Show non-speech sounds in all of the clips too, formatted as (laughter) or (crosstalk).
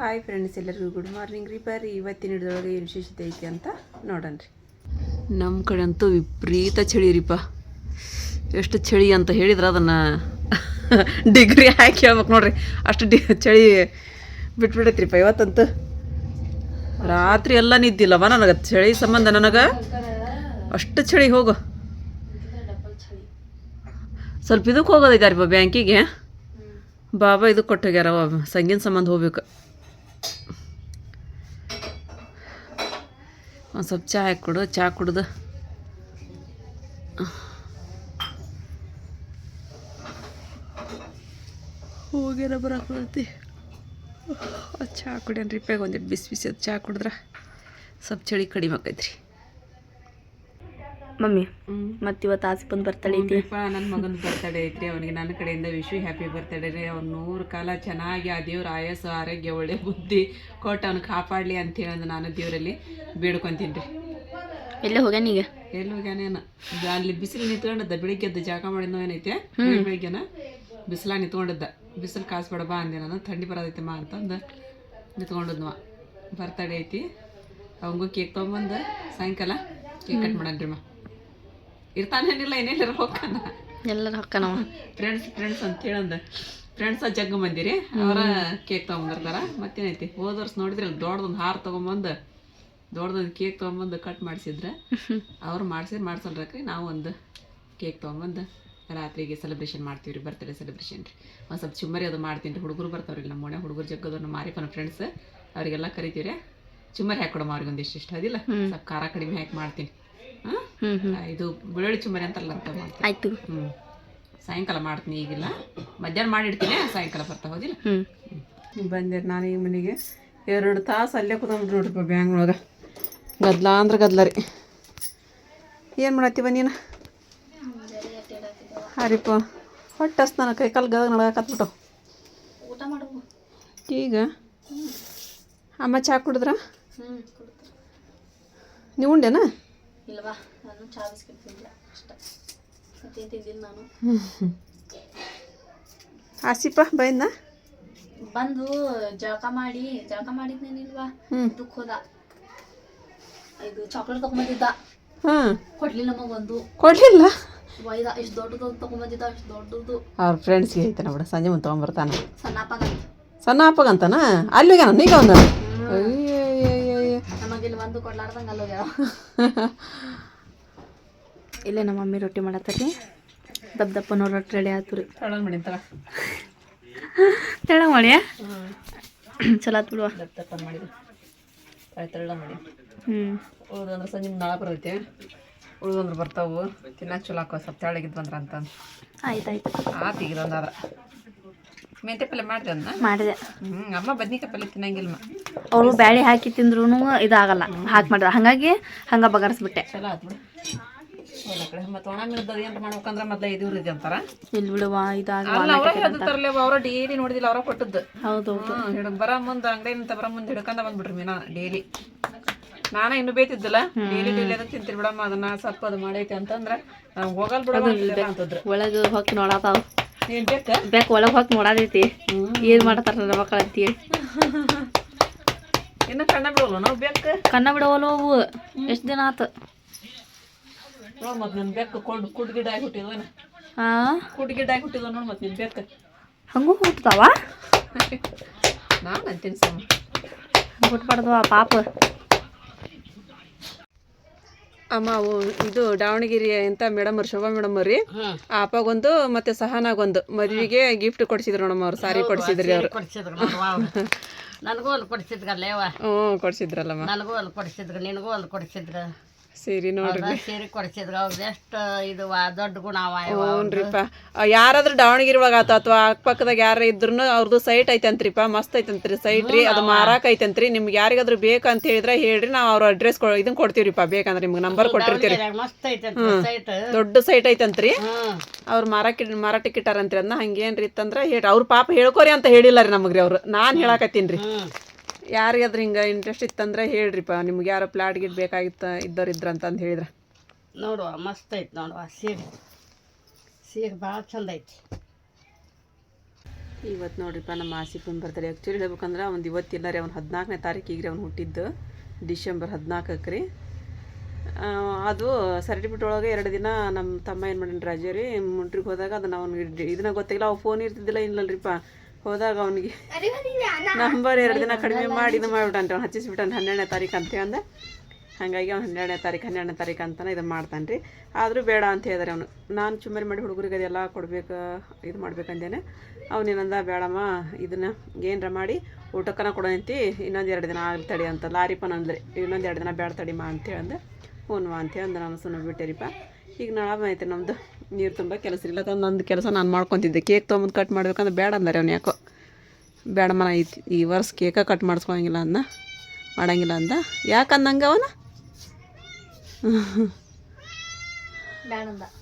Hi friends ಎಲ್ಲರಿಗೂ good morning ರೀ. ಬರ್ರಿ ಇವತ್ತಿನ ಹಿಡಿದೊಳಗೆ ಏನು ವಿಶೇಷತೆ ಐತಿ ಅಂತ ನೋಡೋಣ ರೀ. ನಮ್ಮ ಕಡೆ ಅಂತೂ ವಿಪರೀತ ಚಳಿ ರೀಪ. ಎಷ್ಟು ಚಳಿ ಅಂತ ಹೇಳಿದ್ರೆ ಅದನ್ನು ಡಿಗ್ರಿ ಹಾಕಿ ಹೇಳ್ಬೇಕು ನೋಡ್ರಿ. ಅಷ್ಟು ಡಿ ಚಳಿ ಬಿಟ್ಬಿಡೈತ್ರಿಪ್ಪ ಇವತ್ತಂತೂ. ರಾತ್ರಿ ಎಲ್ಲ ನಿದ್ದಿಲ್ಲವ ನನಗೆ? ಚಳಿ ಸಂಬಂಧ ನನಗೆ? ಅಷ್ಟು ಚಳಿ ಹೋಗು. ಸ್ವಲ್ಪ ಇದಕ್ಕೆ ಹೋಗೋದೈತಾರಿಪ್ಪ ಬ್ಯಾಂಕಿಗೆ. ಬಾಬಾ ಇದು ಕೊಟ್ಟು ಹೋಗ್ಯಾರ ಅವ ಸಂಗೀನ ಸಂಬಂಧ ಹೋಗ್ಬೇಕು. ಒಂದು ಸ್ವಲ್ಪ ಚಹಾ ಹಾಕಿ ಕೊಡು ಚಹಾ ಕುಡ್ದು. ಹೋಗ್ಯಾರ ಬರಕತ್ತಿ ಚಹಾ ಕುಡಿಯನ್ರಿ ಇಪ್ಪಾಗ ಒಂದಿಟ್ಟು ಬಿಸಿ ಬಿಸಿ ಅದು ಚಹಾ ಕುಡಿದ್ರೆ. ಸ್ವಲ್ಪ ಚಳಿ ಕಡಿಮೆ ಆಕೈತ್ರಿ. ಮಮ್ಮಿ. ಮತ್ತೆ ಇವತ್ತು ಆಸಿಪನ್ ಬರ್ತಡೇ ಐತಿ. ನನ್ನ ಮಗನ ಬರ್ತಡೇ ಐತ್ರಿ. ಅವನಿಗೆ ನನ್ನ ಕಡೆಯಿಂದ ವಿಶ್ವ ಹ್ಯಾಪಿ ಬರ್ತಡೇ ರೀ. ಅವ್ನು ನೂರು ಕಾಲ ಚೆನ್ನಾಗಿ ಆ ದೇವ್ರ ಆಯಸ್ಸು ಆರೋಗ್ಯ ಒಳ್ಳೆ ಬುದ್ಧಿ ಕೊಟ್ಟು ಅವ್ನು ಕಾಪಾಡಲಿ ಅಂತ ಹೇಳಂದು ನಾನು ದೇವರಲ್ಲಿ ಬೇಡ್ಕೊಂತೀನಿ ರೀ. ಎಲ್ಲೇ ಹೋಗ್ಯಾನ ಈಗ? ಎಲ್ಲಿ ಹೋಗ್ಯಾನೇನ ಅಲ್ಲಿ ಬಿಸಿಲು ನಿಂತ್ಕೊಂಡದ್ದ ಬೆಳಿಗ್ಗೆ ಎದ್ದು ಜಾಗ ಮಾಡಿದ್ನೋ ಏನೈತೆ ಬೆಳಿಗ್ಗೆನ ಬಿಸಿಲ ನಿಂತ್ಕೊಂಡದ್ದ. ಬಿಸಿಲು ಕಾಸು ಬಾ ಅಂದೆ ನಾನು ಥಂಡಿ ಬರೋದೈತೆ ಮಾ ಅಂತಂದು ನಿಂತ್ಕೊಂಡದ್ನವ. ಬರ್ತಡೇ ಐತಿ. ಅವಂಗೂ ಕೇಕ್ ತೊಗೊಂಬಂದು ಸಾಯಂಕಾಲ ಕೇಕ್ ಕಟ್ ಮಾಡನ್ರಿ ಮಾ. ಇರ್ತಾನೇನಿಲ್ಲ ಏನೇನಿರ ಹೋಗ್ತಾನ? ಎಲ್ಲರ ಹೊಕ್ಕನವ ಫ್ರೆಂಡ್ಸ್ ಫ್ರೆಂಡ್ಸ್ ಅಂತ ಹೇಳಂದ ಫ್ರೆಂಡ್ಸ ಜಗ್ಗ ಬಂದಿರಿ ಅವರ ಕೇಕ್ ತೊಗೊಂಬರ್ತಾರ ಮತ್ತೇನೈತಿ? ಹೋದ ವರ್ಷ ನೋಡಿದ್ರೆ ದೊಡ್ಡದೊಂದು ಹಾರ ತೊಗೊಂಬಂದು ದೊಡ್ಡದೊಂದು ಕೇಕ್ ತೊಗೊಂಬಂದು ಕಟ್ ಮಾಡಿಸಿದ್ರೆ. ಅವ್ರು ಮಾಡ್ಸಿದ್ರೆ ಮಾಡ್ಸಲ್ರಕ್ರಿ ನಾವು ಒಂದು ಕೇಕ್ ತೊಗೊಂಬಂದು ರಾತ್ರಿಗೆ ಸೆಲೆಬ್ರೇಷನ್ ಮಾಡ್ತೀವಿ ರೀ ಬರ್ತಡೇ ಸೆಲೆಬ್ರೇಷನ್ ರೀ. ಒಂದು ಸ್ವಲ್ಪ ಚುಮ್ಮರಿ ಅದು ಮಾಡ್ತೀನಿ ರೀ. ಹುಡುಗರು ಬರ್ತಾವ್ರಿ ನಮ್ಮ ಮನೆ ಹುಡುಗರು ಜಗ್ಗದವ್ರು ಮಾರಿಪನ ಫ್ರೆಂಡ್ಸ್ ಅವರಿಗೆಲ್ಲ ಕರಿತೀವಿ ರೀ ಚುಮ್ಮರಿ ಹಾಕೊಡಮ್ಮ ಅವ್ರಿಗೆ ಒಂದಿಷ್ಟು ಇಷ್ಟ ಅದಿಲ್ಲ? ಸ್ವಲ್ಪ ಖಾರ ಕಡಿಮೆ ಹಾಕಿ ಮಾಡ್ತೀನಿ. ಇದು ಬೆಳ್ಳುಳ್ಳಿ ಚುಮ್ಮರಿ ಅಂತಲ್ಲ ಅಂತ ಆಯ್ತು. ಹ್ಞೂ ಸಾಯಂಕಾಲ ಮಾಡ್ತೀನಿ ಈಗಿಲ್ಲ. ಮಧ್ಯಾಹ್ನ ಮಾಡಿಡ್ತೀನಿ ಸಾಯಂಕಾಲ ಬರ್ತಾ ಹೋದಿಲ್ಲ. ಹ್ಮ್. ಬಂದೆ ನಾನು ಈ ಮನೆಗೆ. ಎರಡು ತಾಸು ಅಲ್ಲೇ ಕೂತ್ಕೊಂಡು ನೋಡ್ರಿಪ್ಪ ಬ್ಯಾಂಗ್ಳೊಳಗೆ ಗದ್ಲ ಅಂದ್ರೆ ಗದ್ಲ ರೀ. ಏನು ಮಾಡತ್ತೀವ ನೀನು? ಹಾರಿಪ್ಪ. ಹೊಟ್ಟೆ ನಾನು ಕೈ ಕಾಲು ಗದಗ ನಡಗಕತ್ಬಿಟ್ಟು ಊಟ ಮಾಡುವ. ಈಗ? ಅಮ್ಮ ಚಾ ಕುಡಿದ್ರ? ಹ್ಮ್ ನೀವು ಉಂಡೆನಾ? ಇಲ್ವಾ? ನಾನು ಚಾ ಬಿಸ್ಕೆಟ್ ತಿಂದಿಲ್ಲ ಅಷ್ಟೇ. ಮತ್ತೆ ತಿಂದಿಲ್ಲ ನಾನು? (laughs) ಆಸಿಪ ಬಂದ ಬಂದು ಜಳಕ ಮಾಡಿ ಜಳಕ ಮಾಡಿದ್ನೇನಿಲ್ವಾ ಇದಕ್ಕೆ ಹೋದ ಇದು ಚಾಕ್ಲೇಟ್ ತಗೊಂಬಂದಿದ್ದ. ಕೊಡ್ಲಿಲ್ಲ ನಮಗ ಒಂದು. ಕೊಡ್ಲಿಲ್ಲ? ಒಯ್ದ ಇಷ್ಟು ದೊಡ್ಡದು ತಗೊಂಬಂದಿದ್ದ ಅಷ್ಟು ದೊಡ್ಡದು. ಅವ್ರ ಫ್ರೆಂಡ್ಸ್ಗೆ ಐತನ ಬಿಡ ಸಂಜೆ ಮುಂದೆ ತೊಗೊಂಬರ್ತಾನೆ. ಸಣ್ಣಪ್ಪಗಂತ. ಸಣ್ಣ ಅಪ್ಪಗಂತನ ಅಲ್ಲಿ ಅಲ್ಲಿಗೆ ನೀಗ ಅವನು ಅಯ್ಯಯ್ಯಯ್ಯಯ್ಯ ಒಂದು ಕೊಡ್ಲಾರ್ದಂಗೆ ಅಲ್ಲೋಗ್ಯ (laughs) ಇಲ್ಲೇ ನಮ್ಮ ಮಮ್ಮಿ ರೊಟ್ಟಿ ಮಾಡತ್ತರಿ ದಪ್ಪ ದಪ್ಪನ ರೊಟ್ಟಿ ರೆಡಿ ಆಯ್ತು ರೀ ತೆಳ. ಮಾಡಿ (laughs) ಚಲೋ ಆತ್ ಬಿಡುವ. ದಪ್ಪ ಮಾಡಿದ್ರು ತಳ ತಳ್ಳ ಮಾಡಿ. ಹ್ಞೂ ಉಳ್ದಂದ್ರೆ ಸಂಜೆ ನಾಳೆ ಬರ್ತೈತೆ. ಉಳ್ದಂದ್ರೆ ಬರ್ತಾವು. ತಿನ್ನಕ್ಕೆ ಚಲೋ ಹಾಕೋ ಸ್ವಲ್ಪ ತೆಳಗಿದ್ ಬಂದ್ರ ಅಂತ. ಆಯ್ತು ಆಯ್ತು. ಆತು ಈಗ ಮೆಂತೆ ಪಲ್ಯ ಮಾಡಿದೆ ಅದನ್ನ ಮಾಡಿದೆ. ಹ್ಮ್ ಅಮ್ಮ ಬದ್ನಿಕಾಯಿ ಪಲ್ಯ ತಿನ್ನಂಗಿಲ್ಲ ಅವರು ಬ್ಯಾಳಿ ಹಾಕಿ ತಿಂದ್ರೂ ಇದಾಗಲ್ಲ ಹಾಕಿ ಮಾಡಿದ ಹಾಗಾಗಿ ಹಂಗ ಬಗರ್ಸ್ಬಿಟ್ಟೆ. ಚಲೋ ಕಡೆ ಮತ್ತು ಒಣ ಮಿಡ್ದದ ಏನು ಮಾಡ್ಬೇಕಂದ್ರೆ ಮೊದಲ ಐದು ಇದೆ ಅಂತಾರ? ಇಲ್ಲಿ ಬಿಡುವ ಇದಾಗ ಅಲ್ಲ ಅವ್ರ ಹೇಳ್ತಾರಲ್ಲ ಅವ್ರ ಡೈಲಿ ನೋಡಿದಿಲ್ಲ ಅವ್ರ ಕೊಟ್ಟದ್ದು. ಹೌದು ಹ್ಮ್ ಹಿಡ್ ಬರ ಮುಂದೆ ಅಂಗಡಿಯಿಂದ ಬರ ಮುಂದೆ ಹಿಡ್ಕೊಂಡ ಬಂದ್ಬಿಟ್ರಿ ಮೀನಾ ಡೈಲಿ ನಾನ ಇನ್ನು ಬೇತಿದ್ದಲ್ಲ ಡೈಲಿ ಡೈಲಿ ಅದಕ್ಕೆ ತಿಂತೀರಿ ಬಿಡಮ್ಮ ಅದನ್ನ ಸ್ವಲ್ಪ ಅದು ಮಾಡೈತೆ ಅಂತಂದ್ರ ಹೋಗಲ್ ಬಿಡಮ್ಮ ಅಂತಂದ್ರೆ. ಒಳಗೆ ಹೋಗಿ ನೋಡತಾವ. ಬೇಕ ಒಳಗೆ ಹೋಗಿ ನೋಡಾದೈತಿ. ಏನು ಮಾಡ್ತಾರ ನನ್ನ ಮಕ್ಕಳು ಅಂತೀವಿ (laughs) ಇನ್ನು ಕಣ್ಣ ಬಿಡೋಲ್ಲ ನಾವು ಬೆಕ್ಕು ಕಣ್ಣ ಬಿಡವಲ್ಲ ಅವು? ಎಷ್ಟು ದಿನ ಆತು? ಮತ್ತೆ ಮತ್ ನನ್ ಬೆಕ್ಕ ಕೊಂಡು ಕುಡ್ಗಿಡಾಗಿ ಗಿಡ ಆಗಿ ಹುಟ್ಟಿದ್ವನ ಹಾಂ? ಕುಡ್ ಗಿಡ ಆಗಿ ಹುಟ್ಟಿದ್ವ ನೋಡಿ ಮತ್ತೆ ನಿನ್ ಬೆಕ್ಕ ಹಂಗೂ ಹುಟ್ಟತಾವ (laughs) ನಾನು ಅಂತೀನಿ ಸಮ ಹುಟ್ಬಾರ್ದು ಆ ಪಾಪ. ಅಮ್ಮ ಅವು ಇದು ದಾವಣಗೆರೆ ಅಂತ ಮೇಡಮ್ ಅವ್ರು ಶೋಭಾ ಮೇಡಮ್ ಅವ್ರಿ ಆ ಅಪ್ಪಗೊಂದು ಮತ್ತೆ ಸಹನಾಗೊಂದು. ಮದ್ವಿಗೆ ಗಿಫ್ಟ್ ಕೊಡ್ಸಿದ್ರು ನೋಡಮ್ಮ ಅವ್ರು ಸಾರಿ ಕೊಡ್ಸಿದ್ರಿ ಅವ್ರು. ಕೊಡ್ಸಿದ್ರು ನನಗೂ ಅಲ್ಲಿ ಕೊಡಿಸಿದ್ರಲ್ಲೇವ ಹ್ಞೂ ಕೊಡ್ಸಿದ್ರಲ್ಲಮ್ಮ. ನನಗೂ ಅಲ್ಲಿ ಕೊಡಿಸಿದ್ರು ನಿನಗೂ ಅಲ್ಲಿ ಕೊಡಿಸಿದ್ರು. ಸೀರಿ ನೋಡ್ರಿ? ಸೀರೆ ಕೊಡಿಸಿದ್ರು ಅವ್ರದ್ದು ಎಷ್ಟು ಇದು ದೊಡ್ಡ ಗುಣ ಹ್ಞೂನ್ರಿಪ್ಪ. ಯಾರಾದ್ರೂ ದಾವಣಗೆರೆ ಒಳಗ ಆತ ಅಥವಾ ಅಕ್ಕಪಕ್ಕದಾಗ ಯಾರ ಇದ್ರು ಅವ್ರದ್ದು ಸೈಟ್ ಐತಂತ್ರಿಪ್ಪ ಮಸ್ತ್ ಐತಂತ್ರಿ ಸೈಟ್ ರೀ. ಅದು ಮಾರಾಕ ಐತಂತ್ರಿ. ನಿಮ್ಗೆ ಯಾರಿಗಾದ್ರೂ ಬೇಕಂತ ಹೇಳಿದ್ರೆ ಹೇಳ್ರಿ. ನಾವು ಅವ್ರ ಅಡ್ರೆಸ್ ಇದನ್ನ ಕೊಡ್ತೀವ್ರಿಪ್ಪ. ಬೇಕಂದ್ರೆ ನಿಮ್ಗೆ ನಂಬರ್ ಕೊಟ್ಟಿರ್ತೀರಿ ದೊಡ್ಡ ಸೈಟ್ ಐತಂತ್ರಿ. ಅವ್ರ ಮಾರಾಕ ಮಾರಾಟಕ್ಕೆ ಇಟ್ಟಾರಂತ್ರಿ ಅದನ್ನ ಹಂಗೇನ್ರಿ ಇತ್ತಂದ್ರೆ ಹೇಳಿ ಅವ್ರ ಪಾಪ ಹೇಳ್ಕೋರಿ ಅಂತ ಹೇಳಿಲ್ಲ ರೀ ನಮಗ್ರಿ ಅವ್ರು. ನಾನು ಹೇಳಾಕತ್ತೀನಿ ರೀ. ಯಾರಿಗಾದ್ರೂ ಹಿಂಗೆ ಇಂಟ್ರೆಸ್ಟ್ ಇತ್ತಂದ್ರೆ ಹೇಳ್ರಿಪ್ಪ. ನಿಮ್ಗೆ ಯಾರೋ ಪ್ಲಾಟ್ ಗಿಟ್ ಬೇಕಾಗಿತ್ತ ಇದ್ದವ್ರು ಇದ್ರ ಅಂತ ಅಂದ್ ಹೇಳಿದ್ರೆ. ನೋಡುವ ಮಸ್ತ್ ಐತ್ ನೋಡುವ. ಸೀರೆ. ಸೀರೆ ಭಾಳ ಚಂದ ಐತಿ. ಇವತ್ತು ನೋಡ್ರಿಪ್ಪ ನಮ್ಮ ಆಸಿಫನ್ ಬರ್ತಾರೆ ಆ್ಯಕ್ಚುಲಿ ಹೇಳ್ಬೇಕಂದ್ರೆ ಅವ್ನು ಇವತ್ತಿಲ್ಲ ರೀ ಅವ್ನು ಹದಿನಾಲ್ಕನೇ ತಾರೀಕಿಗೆ ರೀ ಅವ್ನು ಹುಟ್ಟಿದ್ದು. ಡಿಸೆಂಬರ್ ಹದಿನಾಲ್ಕಕ್ಕೆ ರೀ ಆ, ಅದು ಸರ್ಟಿಫಿಕೇಟ್ ಒಳಗೆ ಎರಡು ದಿನ ನಮ್ಮ ತಮ್ಮ ಏನು ಮಾಡಿನ ರಾಜ ರೀ ಮುಂಟ್ರಿಗೆ ಹೋದಾಗ ಅದನ್ನು ಅವ್ನಿಗೆ ಇದನ್ನ ಗೊತ್ತಿಲ್ಲ ಅವ್ನು ಫೋನ್ ಇರ್ತಿದ್ದಿಲ್ಲ ಇಲ್ಲಲ್ರಿಪ್ಪ. ಹೋದಾಗ ಅವನಿಗೆ ನಂಬರ್ ಎರಡು ದಿನ ಕಡಿಮೆ ಮಾಡಿ ಇದು ಮಾಡಿಬಿಟ್ಟಂತೆ. ಅವ್ನು ಹಚ್ಚಿಸ್ಬಿಟ್ಟಾನೆ ಹನ್ನೆರಡನೇ ತಾರೀಕು ಅಂತ ಅಂದೆ. ಹಾಗಾಗಿ ಅವ್ನು ಹನ್ನೆರಡನೇ ತಾರೀಕು ಹನ್ನೆರಡನೇ ತಾರೀಕು ಅಂತಾನೆ ಇದು ಮಾಡ್ತಾನೆ ರೀ ಆದರೂ ಬೇಡ ಅಂತ ಹೇಳಿದಾರೆ ಅವನು. ನಾನು ಚುಮ್ಮರಿ ಮಾಡಿ ಹುಡುಗರಿಗೆ ಅದೆಲ್ಲ ಕೊಡ್ಬೇಕು ಇದು ಮಾಡ್ಬೇಕಂದೇನೆ ಅವನೇನಂದ ಬೇಡಮ್ಮ ಇದನ್ನ ಏನರ ಮಾಡಿ ಊಟಕ್ಕನ ಕೊಡೋಂತಿ ಇನ್ನೊಂದು ಎರಡು ದಿನ ಆಗಲಿ ತಡಿ ಅಂತ ಲಾರಿಪನ ಅಂದ್ರೆ ಇನ್ನೊಂದು ಎರಡು ದಿನ ಬೇಡ ತಡಿಮಾ ಅಂತೇಳಿ ಅಂದೆ. ಹ್ಞೂ ಅಂತೇಳಿ ಅಂದ. ನಾನು ಸುಮ್ಮನೆ ಬಿಟ್ಟೆರಿಪ್ಪ ಈಗ ನಾಳೆ ಐತೆ ನಮ್ಮದು ನೀರು ತುಂಬ ಕೆಲಸ ಇಲ್ಲ. ತಂದು ನಂದು ಕೆಲಸ ನಾನು ಮಾಡ್ಕೊತಿದ್ದೆ. ಕೇಕ್ ತೊಗೊಂಬಂದು ಕಟ್ ಮಾಡ್ಬೇಕಂದ್ರೆ ಬೇಡ ಅಂದಾರೆ ಅವ್ನು ಯಾಕೋ. ಬೇಡಮ್ಮ ನಾ ಈ- ಈ ವರ್ಷ ಕೇಕ ಕಟ್ ಮಾಡಿಸ್ಕೊಂಗಿಲ್ಲ ಅನ್ನ ಮಾಡಂಗಿಲ್ಲ ಅಂದ. ಯಾಕೆ ಅಂದಂಗೆ ಅವನ?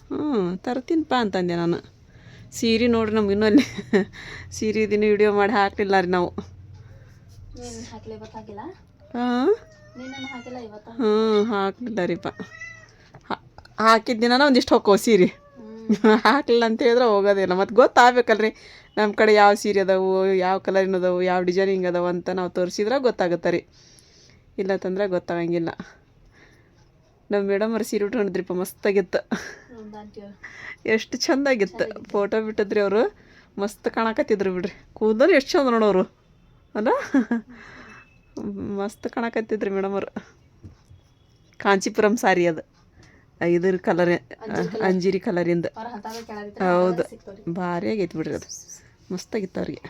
ಹ್ಞೂ ತರ್ತೀನಪ್ಪ ಅಂತಂದೆ ನಾನು. ಸೀರೆ ನೋಡ್ರಿ ನಮ್ಗೆ ಇನ್ನೂ ಅಲ್ಲಿ (laughs) ಸೀರೆ ದಿನ ವಿಡಿಯೋ ಮಾಡಿ ಹಾಕಲಿಲ್ಲ ರೀ ನಾವು. ಹಾಂ? ಹ್ಞೂ ಹಾಕಲಿಲ್ಲ ರೀಪ್ಪ ಹಾಕಿದ ದಿನ ಒಂದಿಷ್ಟು ಹೊಕ್ಕೋ ಸೀರೆ ಹಾಕಲಿಲ್ಲ ಅಂತ ಹೇಳಿದ್ರೆ ಹೋಗೋದಿಲ್ಲ. ಮತ್ತು ಗೊತ್ತಾಗಬೇಕಲ್ರಿ ನಮ್ಮ ಕಡೆ ಯಾವ ಸೀರೆ ಅದಾವು, ಯಾವ ಕಲರಿನ ಅದಾವು, ಯಾವ ಡಿಸೈನಿಂಗ್ ಅದಾವು ಅಂತ ನಾವು ತೋರಿಸಿದ್ರೆ ಗೊತ್ತಾಗುತ್ತೆ ರೀ. ಇಲ್ಲ ತಂದ್ರೆ ಗೊತ್ತಾಗಂಗಿಲ್ಲ. ನಮ್ಮ ಮೇಡಮ್ ಅವ್ರು ಸೀರೆ ಉಟ್ಕೊಂಡಿದ್ರಿಪ್ಪ ಮಸ್ತಾಗಿತ್ತು. ಎಷ್ಟು ಚಂದಾಗಿತ್ತು. ಫೋಟೋ ಬಿಟ್ಟಿದ್ರಿ ಅವರು, ಮಸ್ತ್ ಕಾಣಕತ್ತಿದ್ರು ಬಿಡ್ರಿ. ಕೂದಲು ಎಷ್ಟು ಚಂದ ನೋಡೋರು, ಅಲ್ಲ? ಮಸ್ತ್ ಕಾಣಕತ್ತಿದ್ರಿ ಮೇಡಮ್ ಅವರು. ಕಾಂಚೀಪುರಂ ಸಾರಿ ಅದು. ಇದ್ರ ಕಲರ್ ಅಂಜೀರಿ ಕಲರಿಂದ ಹೌದು. ಭಾರಿ ಆಗೈತಿ ಬಿಡ್ರಿ ಅದು. ಮಸ್ತಾಗಿತ್ತು ಅವ್ರಿಗೆ.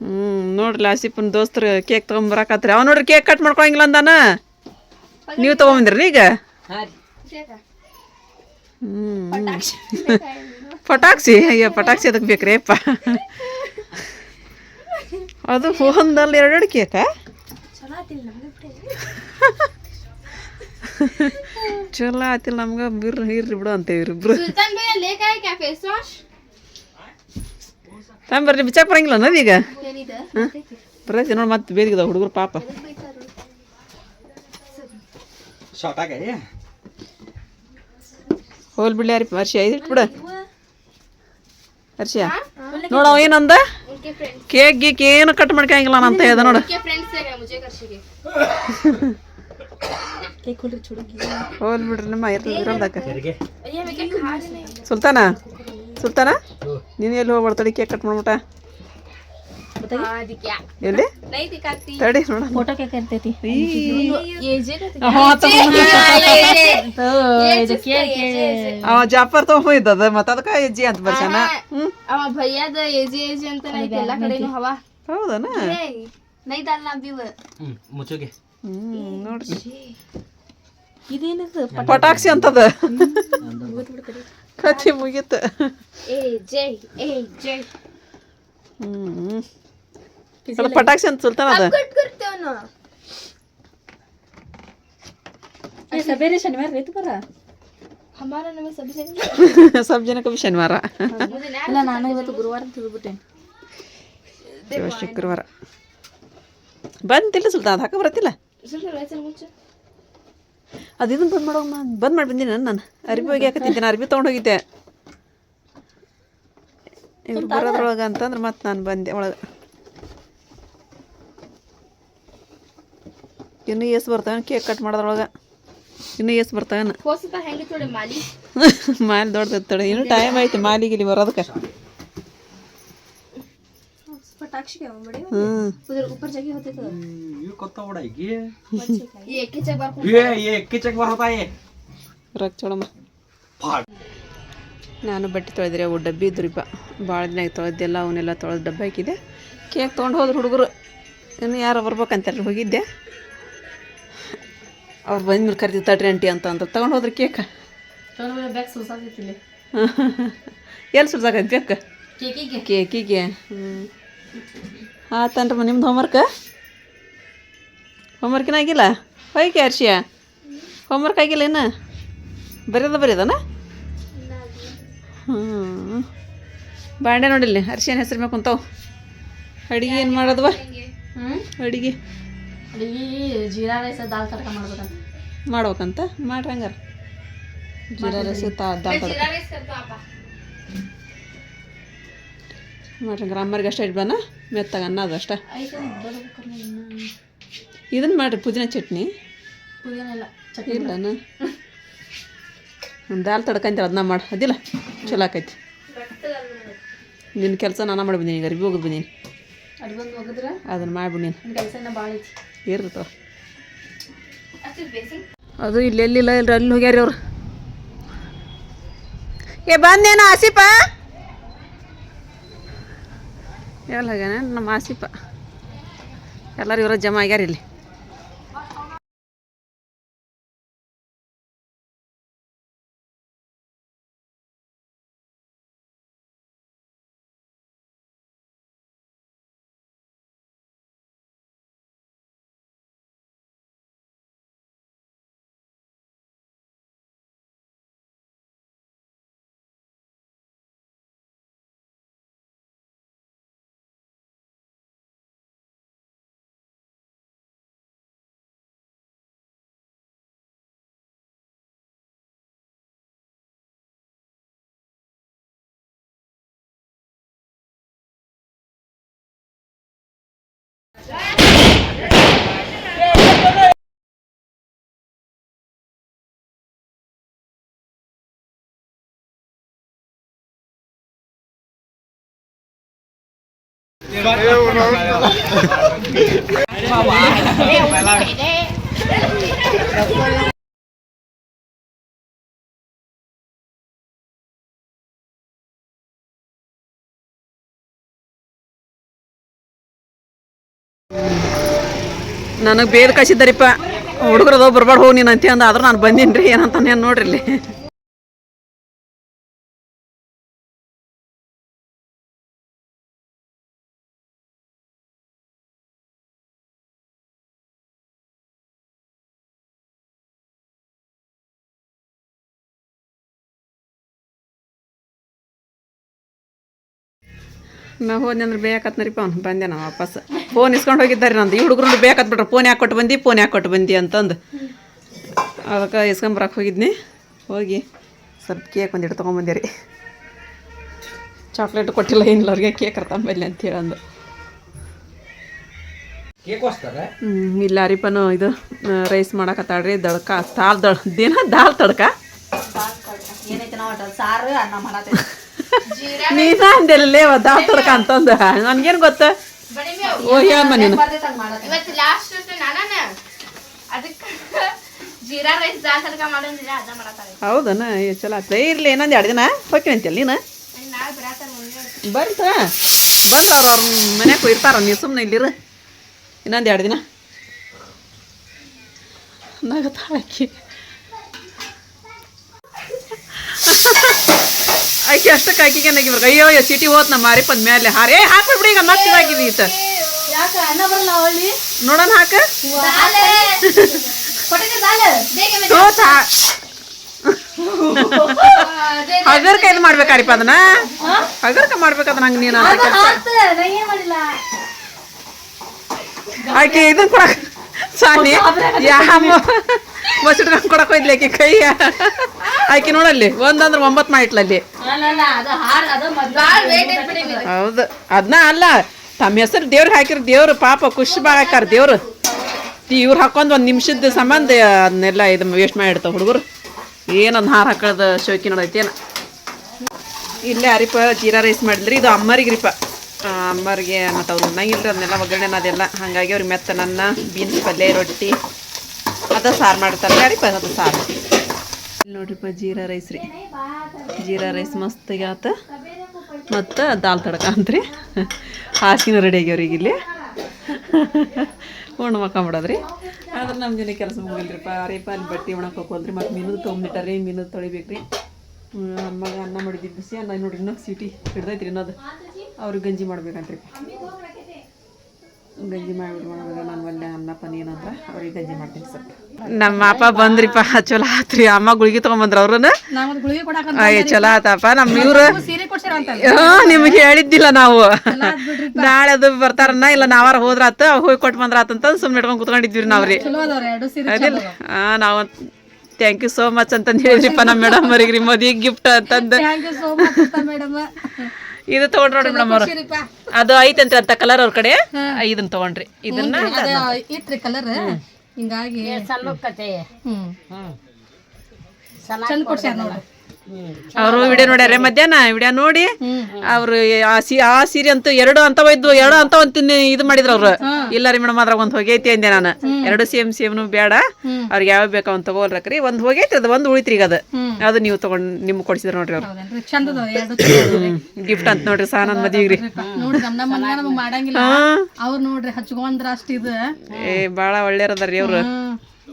ಹ್ಞೂ ನೋಡ್ರಿ ಆಸಿಫನ್ ದೋಸ್ತರು ಕೇಕ್ ತೊಗೊಂಬರಕತ್ರಿ. ಅವ್ ನೋಡ್ರಿ ಕೇಕ್ ಕಟ್ ಮಾಡ್ಕೊಳಂಗಿಲ್ಲ ಅಂದಾನ? ನೀವು ತೊಗೊಂಬಂದ್ರಿ ಈಗ? ಹ್ಞೂ ಪಟಾಕ್ಸಿ ಅಯ್ಯೋ ಪಟಾಕ್ಸಿ ಅದಕ್ಕೆ ಬೇಕ್ರಿ ಅಪ್ಪ ಅದು ಒಂದಲ್ಲಿ ಎರಡೆರಡು ಕೇಕ ಚಲೋ ಆತಿಲ್ಲ ನಮ್ಗೆ ಬಿರ್ರಿ ಇರ್ರಿ ಬಿಡು ಅಂತೇವಿ ಇಬ್ರು. ತಂಬರ್ರಿ ಬಿಚ್ಚಾಕ್ ಬರಂಗಿಲ್ಲ ನದೀಗ ಬರತಿ ನೋಡಿ ಮತ್ತೆ ಬೇದಿಗದ ಹುಡುಗರು ಪಾಪ. ಹೋಲ್ ಬಿಡ್ಲಿ ಯಾರಿ ವರ್ಷ ಐದು ಬಿಡ ಹರ್ಷ ನೋಡ ಅವ ಏನಂದ ಕೇಕ್ ಗೀಕ್ ಏನು ಕಟ್ ಮಾಡ್ಕಂಗಿಲ್ಲ ಅಂತ ಹೇಳ್ದ ನೋಡು. (laughs) ಹೋಲ್ ಬಿಡ್ರಿ ನಮ್ಮ ಇರೋದಕ್ಕ ಸುಲ್ತಾನ ಸುಲ್ತಾನ ನೀನು ಎಲ್ಲಿ ಹೋಗ್ಬಾರ್ದು ಕೇಕ್ ಕಟ್ ಮಾಡ್ಬಿಟ್ಟ ಎಲ್ಲಿ ತಡಿ ನೋಡ ಫೋಟೋ ಕೇಕ್ ಇರ್ತೈತಿ ಅವ ಜಾಫರ್ ತಗೊಂಡಿದ್ದದ ಮತ್ತ ಅದಕ್ಕ ಎಜ್ಜಿ ಅಂತ ಬರ್ಸಾನ ಹ್ಮ್ ಅವ ಭಯ್ಯದ ಎಜಿ ಎಜಿ ಅಂತ ಐತಿ ಎಲ್ಲಾ ಕಡೆನು ಹವಾ ಹೌದನ ನೈ ದಾಲ್ ನಾ ಬಿವ ಹ್ಮ್ ನೋಡ್ರಿ ಇದೇನದು? ಪಟಾಕ್ಷಿ ಅಂತದ. ಕಥೆ ಮುಗೀತ. ಅದು ಪಟಾಕ್ಸಿ ಅಂತ ಸುಲ್ತಾನ ಅದ. ಸಬೇರೆ ಶನಿವಾರ ರೈತ ಬರ? ಸಬ್ ಜನಕ್ಕೆ ಶನಿವಾರ. ಇಲ್ಲ ನಾನು ಇವತ್ತು ಗುರುವಾರ ಶುಕ್ರವಾರ. ಬಂತಿಲ್ಲ ಸುಲ್ತಾನ ಅದು ಹಾಕ ಬರತ್ತಿಲ್ಲ? ಅದು ಇದನ್ನ ಬಂದ್ ಮಾಡೋ ಬಂದ್ ಮಾಡಿ ಬಂದಿನ ನಾನು. ಅರ್ಬಿ ಹೋಗಿ ಹಾಕತ್ತಿದ್ದೆ ಅರ್ಬಿ ತೊಗೊಂಡು ಹೋಗಿದ್ದೆ. ಇವ್ರು ಬರೋದ್ರೊಳಗೆ ಅಂತಂದ್ರೆ ಮತ್ತೆ ನಾನು ಬಂದೆ ಒಳಗೆ. ಇನ್ನು ಎಸ್ ಬರ್ತಾವೆ ಕೇಕ್ ಕಟ್ ಮಾಡೋದ್ರೊಳಗೆ? ಇನ್ನು ಏಸ್ ಮಾಲಿ? (laughs) ಮಾಲಿ ದೊಡ್ಡದ ಇನ್ನೂ ಟೈಮ್ ಆಯ್ತು ಮಾಲಿಗೆ ಇಲ್ಲಿ ಬರೋದಕ್ಕೆ. ಪಟಾಕ್ಷಿ ಬಡಿ ಹ್ಞೂ ಉದರ್ ऊपर जाके होते तो ये के चक बार ರೊಕ್ಕ ಚೋಡಮ್ಮ ನಾನು ಬಟ್ಟೆ ತೊಳೆದ್ರೆ ಅವು ಡಬ್ಬಿ ಇದ್ರಿಪ್ಪ ಭಾಳ ದಿನ ಆಗಿ ತೊಳೆದೆಲ್ಲ ಅವನ್ನೆಲ್ಲ ತೊಳೆದು ಡಬ್ಬ ಹಾಕಿದೆ ಕೇಕ್ ತೊಗೊಂಡು ಹೋದ್ರು ಹುಡುಗರು ಇನ್ನು ಯಾರೋ ಬರ್ಬೇಕಂತಾರೆ ಹೋಗಿದ್ದೆ ಅವ್ರು ಬಂದ್ಮೇಲೆ ಕರ್ದಿ ತಟ್ರಿ ಆಂಟಿ ಅಂತ ಅಂತ ತಗೊಂಡು ಹೋದ್ರು ಕೇಕ್ ಬ್ಯಾಗ್ ಸುಸಾಕೈತಿಲ್ಲಿ ಎಲ್ಲಿ ಸುಡ್ಸಾಕೈತಿ ಕೇಕ್ ಕೇಕಿಗೆ ಕೇಕಿಗೆ ಹ್ಞೂ ಆತನ್ರಮ್ಮ ನಿಮ್ದು ಹೋಮ್ವರ್ಕ ಹೋಮ್ವರ್ಕಿನ ಆಗಿಲ್ಲ? ಹೋಯ್ಕೆ ಹರ್ಷಿಯ ಹೋಮ್ವರ್ಕ್ ಆಗಿಲ್ಲ ಏನು ಬರೆಯೋದ ಬರೆಯೋದನ ಹ್ಞೂ ಬಾಂಡೆ ನೋಡಿಲ್ಲ ಅರ್ಶಿಯನ್ ಹೆಸರು ಮೇಲೆ ಕುಂತಾವ. ಅಡಿಗೆ ಏನು ಮಾಡೋದವ? ಹ್ಞೂ ಅಡಿಗೆ ಅಡಿ ಜೀರಾ ರೈಸ ದಾಲ್ ತಡ್ಕ ಮಾಡ್ಬೇಕಂತ. ಮಾಡ್ಬೇಕಂತ? ಮಾಡ್ರಿ ಹಂಗಾರ ಜೀರಾ ರೈಸ್ ದಾಲ್ ತಡ್ಕ. ಮಾಡ್ರಿ ಅಮ್ಮರಿಗೆ ಅಷ್ಟೇ ಇಡ್ಬಾನ ಮೆತ್ತಾಗ ಅನ್ನ ಅದು ಅಷ್ಟೇ. ಇದನ್ನು ಮಾಡಿರಿ ಪುದೀನ ಚಟ್ನಿ. ಇಲ್ಲನ ದಾಲ್ ತಡ್ಕಂತೀರ ಅದನ್ನ ಮಾಡಿ. ಅದಿಲ್ಲ ಚಲೋ ಆಕೈತಿ. ನಿನ್ನ ಕೆಲಸ ನಾನು ಮಾಡಿ ಬಂದೀನಿ ಈಗ ಅರ್ಬಿ ಹೋಗೋದು ಬಂದೀನಿ. ಅದನ್ನ ಬಂದು ಹೋಗಿದ್ರೆ? ಅದನ್ನು ಮಾಡ್ಬಿಡಿ ನೀನು ನನ್ನ ಕೆಲಸ ಭಾಳ ಐತಿ. ಇರ್ತವ ಅದು ಇಲ್ಲಿ ಎಲ್ಲಿಲ್ಲ ಇಲ್ಲ ಅಲ್ಲಿ ಹೋಗ್ಯಾರಿ ಅವ್ರು. ಏ ಬಂದೇನ ಆಸಿಪ ಎಲ್ಲ ಹೋಗ್ಯಾನ ನಮ್ಮ ಆಸಿಪ. ಎಲ್ಲರೂ ಇವರ ಜಮಾ ಆಗ್ಯಾರ ಇಲ್ಲಿ. ನನಗೆ ಬೇದ ಕಸಿದ್ದರಿಪ್ಪ ಹುಡುಗರದು ಬರ್ಬಾರ್ದು ಹೋಗಿ ನೀನು ಅಂತಿ ಅಂದ, ಆದ್ರೆ ನಾನು ಬಂದೀನಿ ರೀ ಏನಂತಾನೆ ನೋಡ್ರಿ ಇಲ್ಲಿ. ನಾ ಹೋದ್ನಿ ಅಂದ್ರೆ ಬೇಕತ್ನರಿಪ್ಪ ಅವ್ನು ಬಂದೆ ನಾವು ವಾಪಸ್. ಫೋನ್ ಇಸ್ಕೊಂಡು ಹೋಗಿದ್ದಾರೆ ನಂದು. ಈ ಹುಡುಗರು ಬೇಕತ್ ಬಿಟ್ರೆ ಫೋನ್ ಯಾಕೆ ಕೊಟ್ಟು ಬಂದು? ಫೋನ್ ಯಾಕೆ ಕೊಟ್ಟು ಬಂದಿ ಅಂತಂದು. ಅದಕ್ಕೆ ಇಸ್ಕೊಂಬರಕ್ಕೆ ಹೋಗಿದ್ನಿ. ಹೋಗಿ ಸ್ವಲ್ಪ ಕೇಕ್ ಒಂದಿಟ್ಟು ತೊಗೊಂಬಂದೆ ರೀ. ಚಾಕ್ಲೇಟ್ ಕೊಟ್ಟಿಲ್ಲ ಏನಿಲ್ಲ. ಅವ್ರಿಗೆ ಕೇಕ್ ತಗೊಂಬಲ್ಲಿ ಅಂತ ಹೇಳಂದು. ಹ್ಞೂ ಇಲ್ಲ ಅರಿಪನು ಇದು ರೈಸ್ ಮಾಡಕತ್ತಾಡ್ರಿ ದಳ್ಕ. ತಾಲ್ ದಳ ದಿನ ದಾಲ್ ತಡ್ಕ? ಏನೈತೆ ನಾವು ಸಾರು ಅನ್ನ ನೀನ ಅಂದೆಲ್ಲೇ ದಾಲ್ ಅಂತಂದ ಅಂತಂದು ನನ್ಗೇನು ಗೊತ್ತ? ಓ ಹೇಳಮ್ಮ ನೀನು. ಇವತ್ತು ಲಾಸ್ಟ್ ನಾನ ಅದಕ್ಕೆ ಜೀರಾ ರೈಸ್ ದಾಲ್ ತಡ್ಕ ಮಾಡೋದಿಲ್ಲ ಅದ ಮಾಡತ್ತಾರೆ ಹೌದನ? ಚಲೋ ಆತ ಇರ್ಲಿ ಇನ್ನೊಂದು ಎರಡು ದಿನ ಹೋಗ್ತೀನಿ ಅಂತೇಳಿ ನೀನು? ಬರ್ತ. ಬಂದ್ರ ಅವ್ರು ಅವ್ರ ಮನ್ಯಾಗ ಇರ್ತಾರ ನೀ ಸುಮ್ಮನೆ ಇಲ್ಲಿರ. ಇನ್ನೊಂದು ಎರಡು ದಿನ. ನಗತಾಳಕ್ಕಿ. (laughs) ಆಕಿ ಅಷ್ಟಕ್ಕೆ ಆಕಿಗೆ ಬರ್ಗ. ಅಯ್ಯೋ ಅಯ್ಯೋ ಸಿಟಿ ಹೋತ್ ನಮ್ಮ ಮಾರಿಪಂದ ಮೇಲೆ ಹಾಕ್ ಹಾಕ್ಬಿಡ್ಬಿಡಿ ಈಗ ಮತ್ತೆ ಇದಾಗಿದೆ ಈತ. ಯಾಕ ಅನ್ನ ಬರಲ್ಲ ಅವಳಿ? ನೋಡೋಣ ಹಾಕ. ತೋತ ಹಗರ್ಕ ಇದು ಮಾಡ್ಬೇಕಾರಿಪ್ಪ ಅದನ್ನ? ಹಗರ್ಕ ಮಾಡ್ಬೇಕದ ನಂಗೆ ನೀನು. ನಾ ಆಕೆ ಇದನ್ ಕೊಡಕ್ ಸಾನಿ ಯಾವ ಮೊಸರು ಕೊಡಕ್ ಹೋಯ್ಲಿ ಆಕೆ ಕೈ ಆಕೆ ನೋಡಲ್ಲಿ ಒಂದಂದ್ರೆ ಒಂಬತ್ತು ಮಾಡಿಟ್ಲಲ್ಲಿ ಹೌದು ಅದನ್ನ ಅಲ್ಲ ತಮ್ಮ ಹೆಸರು ದೇವ್ರಿಗೆ ಹಾಕಿರ ದೇವ್ರು ಪಾಪ ಖುಷಿ ಭಾಳ ಹಾಕಾರ ದೇವ್ರು ಇವ್ರು ಹಾಕೊಂಡ್ ಒಂದು ನಿಮಿಷದ ಸಂಬಂಧ ಅದನ್ನೆಲ್ಲ ಇದು ವೇಸ್ಟ್ ಮಾಡಿಡ್ತಾವ ಹುಡುಗರು. ಏನೊಂದು ಹಾರ ಹಾಕೋದು ಶೋಕಿ ನೋಡೈತೇನ ಇಲ್ಲೇ ಅರಿಪ ಜೀರಾ ರೈಸ್ ಮಾಡಿದ್ರಿ ಇದು ಅಮ್ಮರಿಗೆ ರೀಪ. ಅಮ್ಮರಿಗೆ ಮತ್ತು ಅವ್ರು ಉಣ್ಣಂಗಿಲ್ಲ ಅದನ್ನೆಲ್ಲ ಒಗ್ಗರಣೆ ಅದೆಲ್ಲ ಹಾಗಾಗಿ ಅವ್ರಿಗೆ ಮೆತ್ತ ನನ್ನ ಬೀನ್ಸ್ ಪಲ್ಯ ರೊಟ್ಟಿ. ಅದ ಸಾರು ಮಾಡ್ತಾರೆ ತರಕಾರಿ ಅದು ಸಾರು. ನೋಡ್ರಿಪ್ಪ ಜೀರಾ ರೈಸ್ ರೀ. ಜೀರಾ ರೈಸ್ ಮಸ್ತ್ ಆತ ಮತ್ತು ದಾಲ್ ತಡಕ ಅಂತ್ರಿ. ಹಾಸಿನ ರೆಡಿ ಆಗ್ಯಾವ್ರಿಗೆ ಇಲ್ಲಿ. ಉಣ್ಣು ಮಾಡೋದ್ರಿ. ಆದ್ರೆ ನಮ್ಮ ಜನ ಕೆಲಸ ಮುಗಿಲ್ರಿಪ್ಪ ಅರೇಪ ಅಲ್ಲಿ ಬಟ್ಟೆ ಒಣಕ್ಕೆ ಹೋಗೋದ್ರಿ ಮತ್ತು ಮೀನು ತೊಗೊಂಬಿಟ್ಟಾರಿ ಮೀನು ತೊಳಿಬೇಕ್ರಿ. ಮಗ ಅನ್ನ ಮಾಡಿದ್ದು ಬಿಸಿ ಅನ್ನ ನೋಡಿ ಇನ್ನೊಂದು ಸೀಟಿ ಹಿಡ್ದೈತ್ರಿ ಇನ್ನೋದು. ಅವ್ರಿಗೆ ಗಂಜಿ ಮಾಡ್ಬೇಕಂತ್ರಿ ಗಂಜಿ ಮಾಡಿಬಿಟ್ಟು ನಾನು ಒಳ್ಳೆ ಅನ್ನ ಅಂತ ಅವ್ರಿಗೆ ಗಂಜಿ ಮಾಡ್ತೀನಿ ಸ್ವಲ್ಪ ನಮ್ಮ ಅಪ್ಪ ಬಂದ್ರಿಪ್ಪ ಚಲೋ ಆತ್ರಿ. ಅಮ್ಮ ಗುಳಿಗೆ ತಗೊಂಬಂದ್ರ ಅವ್ರನ್ನ. ಅಯ್ಯ ಚಲೋ ಆತಪ್ಪ. ನಮ್ಮ ಇವ್ರು ಸೀರೆ ಕೊಡ್ಸಿರ ಅಂತ ನಿಮ್ಗೆ ಹೇಳಿದ್ದಿಲ್ಲ ನಾವು. ನಾಳೆ ಅದು ಬರ್ತಾರನ್ನ ಇಲ್ಲ ನಾವಾರ ಹೋದ್ರಾತ ಹೋಗಿ ಕೊಟ್ ಬಂದ್ರಾತ ಅಂತ ಸುಮ್ಮನೆ ಇಟ್ಕೊಂಡು ಕುತ್ಕೊಂಡಿದ್ವಿ ನಾವ್ರಿ ಸೀರೆ ಅದಿಲ್ಲ. ಹಾ ನಾವು ಥ್ಯಾಂಕ್ ಯು ಸೋ ಮಚ್ ಅಂತಂದು ಹೇಳಿದ್ರಿಪ್ಪ ನಮ್ಮ ಮೇಡಮ್ ಅವ್ರಿಗೆ ರೀ ಮದುವೆ ಗಿಫ್ಟ್ ಅಂತಂದು. ಇದು ತಗೊಂಡ್ರಿ ನೋಡ್ರಿ ಮೇಡಮ್ ಅವ್ರ. ಅದು ಐತೆ ಅಂತ ಕಲರ್ ಅವ್ರ ಕಡೆ. ಇದನ್ನ ತಗೊಂಡ್ರಿ. ಇದನ್ನ ಇತ್ರಿ ಕಲರ್. ಹಿಂಗಾಗಿ ಸಣ್ಣ ಕತೆ. ಹ್ಮ್. ಹ್ಮ್. ಚಂದ ಕೊಡ್ಸ್ಯಾರ ನೋಡ್ರಿ. ಅವರು ವಿಡಿಯೋ ನೋಡ್ಯಾರ ಮಧ್ಯಾಹ್ನ ವಿಡಿಯೋ ನೋಡಿ ಅವ್ರು ಆ ಸಿ ಆ ಸೀರೆ ಅಂತೂ ಎರಡು ಅಂತ ಇದ್ವು ಎರಡು ಅಂತ ಒಂದ್ ಇದು ಮಾಡಿದ್ರು ಅವ್ರು. ಇಲ್ಲ ರೀ ಮೇಡಮ್ ಅದ್ರಾಗ ಒಂದ್ ಹೋಗೈತಿ ಅಂದೆ ನಾನು. ಎರಡು ಸೇಮ್ ಸೇಮ್ನು ಬೇಡ. ಅವ್ರಿಗೆ ಯಾವ ಬೇಕು ಅವ್ನು ತಗೋಲ್ರಕ್ರಿ ಒಂದ್ ಹೋಗೈತಿ ಅದು ಒಂದ್ ಉಳಿತ್ರಿ ಈಗ ಅದು. ಅದು ನೀವು ತಗೊಂಡ್ ನಿಮ್ಗೆ ಕೊಡ್ಸಿದ್ರ ನೋಡ್ರಿ ಅವ್ರು. ಗಿಫ್ಟ್ ಅಂತ ನೋಡ್ರಿ ಸಹ ನನ್ನ ಮದ್ವಿಗ್ರಿ ಅವ್ರು ನೋಡ್ರಿ ಹಚ್ಕೊಂಡ್ರ ಅಷ್ಟ ಇದು. ಏ ಬಾಳ ಒಳ್ಳೆಯರದಾರ್ರಿ ಅವ್ರು.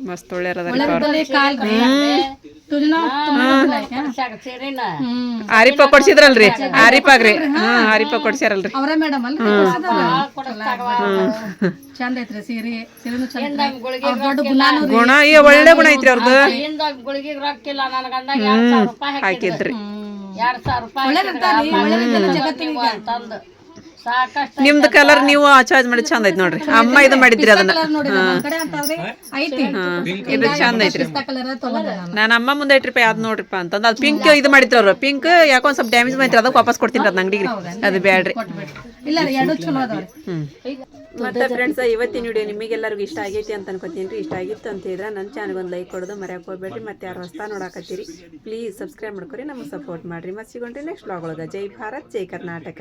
ಮಸ್ತ್ ಒಳ್ಳೆಯರದಾರಿ ಆರಿಪ ಕೊಡ್ಸಿದ್ರಲ್ರಿ? ಆರಿಪಾಗ್ರಿ ಹಾ. ಆರಿಪ ಕೊಡ್ಸ್ಯಾರಲ್ರಿ. ಅವರ ಮೇಡಮ್ ಅಲ್ರಿ? ಚಂದ ಐತ್ರಿ ಸೀರೆ. ಸೀರೆನು ಚಂದ ಐತ್ರಿ. ಅವ್ರ್ ದೊಡ್ಡ ಗುಲಾನು ರೀ. ಗುಣ ಈ ಒಳ್ಳೆ ಗುಣ ಐತ್ರಿ ಅವ್ರದ್ದು ಹಾಕಿದ್ರಿ. ಎರಡ್ ಸಾವಿರ ರೂಪಾಯಿ ಜಗತ್ತಿಗೆ. ತಂದು ನಿಮ್ದು ಕಲರ್ ನೀವು ಚಾಯ್ಸ್ ಮಾಡಿ ಚಂದ ಐತಿ ನೋಡ್ರಿ. ಅಮ್ಮ ಇದು ಮಾಡಿದ್ರಿ ಅದನ್ನ. ಇದು ಚಂದ ಐತ್ರಿ. ನಾನು ಅಮ್ಮ ಮುಂದೆ ಐತ್ರಿಪ್ಪ ಯಾವ್ದು ನೋಡ್ರಿಪ್ಪ ಅಂತಂದು. ಅದು ಪಿಂಕ್ ಇದು ಮಾಡಿದ್ರು ಅವ್ರು ಪಿಂಕ್ ಯಾಕೋ ಸ್ವಲ್ಪ ಡ್ಯಾಮೇಜ್ ಮಾಡಿದ್ರೆ ಅದಕ್ಕೆ ವಾಪಸ್ ಕೊಡ್ತೀನಿ ಅದ್ ಅಂಗಡಿಗೆ. ಅದು ಬ್ಯಾಡ್ರಿ. ಮತ್ತೆ ಫ್ರೆಂಡ್ಸ್ ಇವತ್ತಿನ ವಿಡಿಯೋ ನಿಮಗೆಲ್ಲರಿಗೂ ಇಷ್ಟ ಆಗೈತಿ ಅಂತ ಅನ್ಕೋತೀನಿ. ರೀ ಇಷ್ಟ ಆಗಿತ್ತು ಅಂತ ಹೇಳಿದ್ರೆ ನನ್ನ ಚಾನಲ್ಗೆ ಒಂದು ಲೈಕ್ ಕೊಡೋದು ಮರ್ಯಾಕೆ ಹೋಗ್ಬೇಡ್ರಿ. ಮತ್ತೆ ಯಾರು ಹೊಸ್ತಾ ನೋಡಾಕತ್ತೀರಿ ಪ್ಲೀಸ್ ಸಬ್ಸ್ಕ್ರೈಬ್ ಮಾಡ್ಕೊರಿ. ನಮಗೆ ಸಪೋರ್ಟ್ ಮಾಡ್ರಿ. ಮತ್ತೆ ಸಿಗೋಣ್ರಿ ನೆಕ್ಸ್ಟ್ ಬ್ಲಾಗ್ ಒಳಗೆ. ಜೈ ಭಾರತ್ ಜೈ ಕರ್ನಾಟಕ.